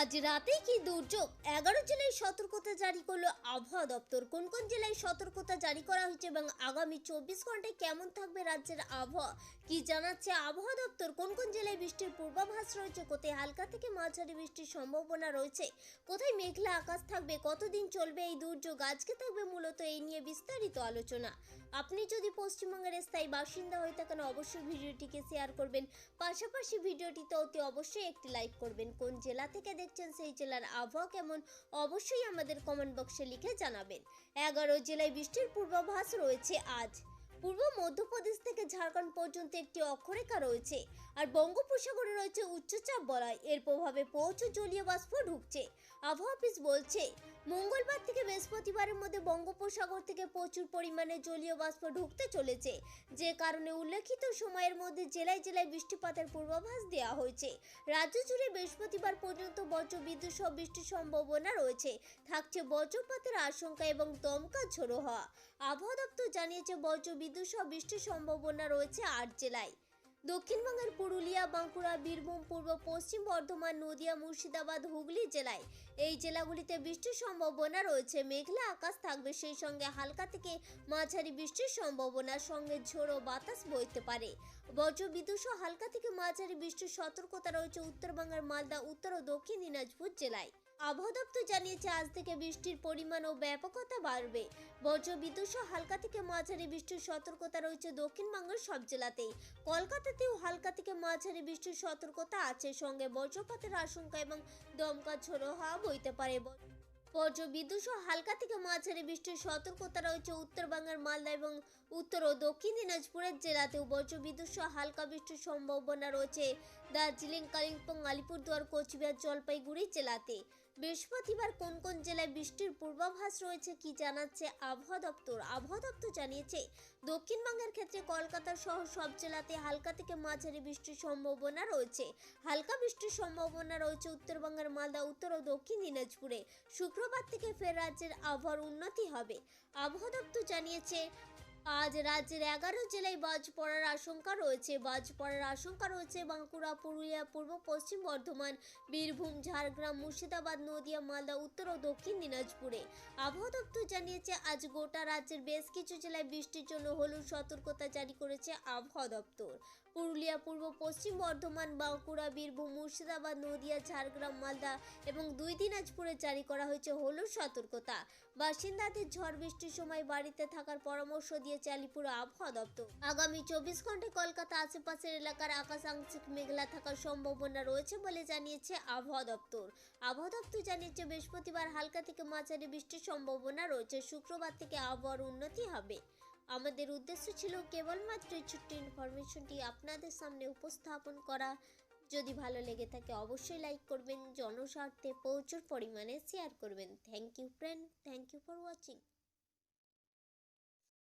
আজ রাতে কি দুর্যোগ? এগারো জেলায় সতর্কতা জারি করল আবহাওয়া দপ্তর। কোন কোন জেলায় সতর্কতা জারি করা হয়েছে এবং আগামী চব্বিশ ঘন্টায় কেমন থাকবে রাজ্যের আবহাওয়া? কি জানাচ্ছে আবহাওয়া দপ্তর? কোন কোন জেলায় বৃষ্টির পূর্বাভাস রয়েছে? কোথায় হালকা থেকে মাঝারি বৃষ্টির সম্ভাবনা রয়েছে? কোথায় মেঘলা আকাশ থাকবে? কতদিন চলবে এই দুর্যোগ? আজকে থাকবে মূলত এই নিয়ে বিস্তারিত আলোচনা। আপনি যদি পশ্চিমবঙ্গের স্থায়ী বাসিন্দা হয়ে থাকেন, অবশ্যই ভিডিওটিকে শেয়ার করবেন। পাশাপাশি ভিডিওটিতে অতি অবশ্যই একটি লাইক করবেন। কোন জেলা থেকে দেখছেন সেই জেলার আবহাওয়া কেমন, অবশ্যই আমাদের কমেন্ট বক্সে লিখে জানাবেন। এগারো জেলায় বৃষ্টির পূর্বাভাস রয়েছে আজ। পূর্ব মধ্যপ্রদেশ থেকে ঝাড়খণ্ড পর্যন্ত একটি অক্ষরেখা রয়েছে। আর বঙ্গোপসাগরে রয়েছে উচ্চচাপ বলয়। এর প্রভাবে প্রচুর জলীয় বাষ্প ঢুকছে। আবহাওয়া অফিস বলছে, মঙ্গলবার থেকে বৃহস্পতিবারের মধ্যে বঙ্গোপসাগর থেকে প্রচুর পরিমাণে জলীয় বাষ্প ঢুকতে চলেছে। যে কারণে উল্লেখিত সময়ের মধ্যে জেলায় জেলায় বৃষ্টিপাতের পূর্বাভাস দেওয়া হয়েছে। রাজ্য জুড়ে বৃহস্পতিবার পর্যন্ত বজ্র বিদ্যুৎ সহ বৃষ্টির সম্ভাবনা রয়েছে। থাকছে বজ্রপাতের আশঙ্কা এবং দমকা ঝোড়ো হওয়া। আবহাওয়া দপ্তর জানিয়েছে বজ্র বিদ্যুৎ সহ বৃষ্টির সম্ভাবনা রয়েছে আট জেলায়। দক্ষিণবঙ্গের পুরুলিয়া, বাঁকুড়া, বীরভূম, পূর্ব, পশ্চিম বর্ধমান, নদিয়া, মুর্শিদাবাদ, হুগলি জেলায় এই জেলাগুলিতে বৃষ্টির সম্ভাবনা রয়েছে। মেঘলা আকাশ থাকবে সেই সঙ্গে হালকা থেকে মাঝারি বৃষ্টির সম্ভাবনা সঙ্গে ঝোড়ো বাতাস বইতে পারে। বজ্র বিদ্যুৎ হালকা থেকে মাঝারি বৃষ্টির সতর্কতা রয়েছে উত্তরবঙ্গের মালদা, উত্তর ও দক্ষিণ দিনাজপুর জেলায়। আবহাওয়া দপ্তর জানিয়েছে, আজ থেকে বৃষ্টির পরিমাণ ও ব্যাপকতা বাড়বে। বজ্র, বিদ্যুৎ হালকা থেকে মাঝারি বৃষ্টির সতর্কতা রয়েছে দক্ষিণবঙ্গের সব জেলাতেই। কলকাতাতেও হালকা থেকে মাঝারি বৃষ্টির সতর্কতা আছে, সঙ্গে বজ্রপাতের আশঙ্কা এবং দমকা ঝোড়ো হাওয়া বইতে পারে। বজ্র, বিদ্যুৎ হালকা থেকে মাঝারি বৃষ্টির সতর্কতা রয়েছে উত্তরবঙ্গের মালদা এবং উত্তর ও দক্ষিণ দিনাজপুরের জেলাতেও। বজ্র সহ হালকা বৃষ্টির সম্ভাবনা রয়েছে দার্জিলিং, কালিম্পং, আলিপুরদুয়ার, কোচবিহার, জলপাইগুড়ি জেলাতে। বৃহস্পতিবার কোন কোন জেলায় বৃষ্টির পূর্বাভাস রয়েছে কি জানাচ্ছে আবহাওয়া দপ্তর? আবহাওয়া দপ্তর জানিয়েছে, দক্ষিণবঙ্গের ক্ষেত্রে কলকাতা সহ সব জেলাতে হালকা থেকে মাঝারি বৃষ্টির সম্ভাবনা রয়েছে। হালকা বৃষ্টির সম্ভাবনা রয়েছে উত্তরবঙ্গের মালদা, উত্তর ও দক্ষিণ দিনাজপুরে। শুক্রবার থেকে ফের রাজ্যের আবহাওয়ার উন্নতি হবে। আবহাওয়া দপ্তর জানিয়েছে আজ রাজ্যের এগারো জেলায় বাজ পড়ার আশঙ্কা রয়েছে। বাজ পড়ার আশঙ্কা রয়েছে বাঁকুড়া, পুরুলিয়া, পূর্ব পশ্চিম বর্ধমান, বীরভূম, ঝাড়গ্রাম, মুর্শিদাবাদ, নদিয়া, মালদা, উত্তর ও দক্ষিণ দিনাজপুরে। আবহাওয়া দপ্তর জানিয়েছে, আজ গোটা রাজ্যের বেশ কিছু জেলায় বৃষ্টির জন্য হলুদ সতর্কতা জারি করেছে আবহাওয়া দপ্তর। পুরুলিয়া, পূর্ব পশ্চিম বর্ধমান, বাঁকুড়া, বীরভূম, মুর্শিদাবাদ, নদিয়া, ঝাড়গ্রাম, মালদা এবং দুই দিনাজপুরে জারি করা হয়েছে হলুদ সতর্কতা। বাসিন্দাদের ঝড় বৃষ্টির সময় বাড়িতে থাকার পরামর্শ দিয়েছে আলিপুর আবহাওয়া দপ্তর। আগামী চব্বিশ ঘন্টায় কলকাতা আশেপাশের এলাকার আকাশ আংশিক মেঘলা থাকার সম্ভাবনা রয়েছে বলে জানিয়েছে আবহাওয়া দপ্তর। আবহাওয়া দপ্তর জানিয়েছে, বৃহস্পতিবার হালকা থেকে মাঝারি বৃষ্টির সম্ভাবনা রয়েছে। শুক্রবার থেকে আবহাওয়ার উন্নতি হবে। আমাদের উদ্দেশ্য ছিল কেবলমাত্র এই ছোট্ট ইনফরমেশনটি আপনাদের সামনে উপস্থাপন করা। যদি ভালো লেগে থাকে, অবশ্যই লাইক করবেন। জনস্বার্থে প্রচুর পরিমাণে শেয়ার করবেন। Thank you friend thank you for watching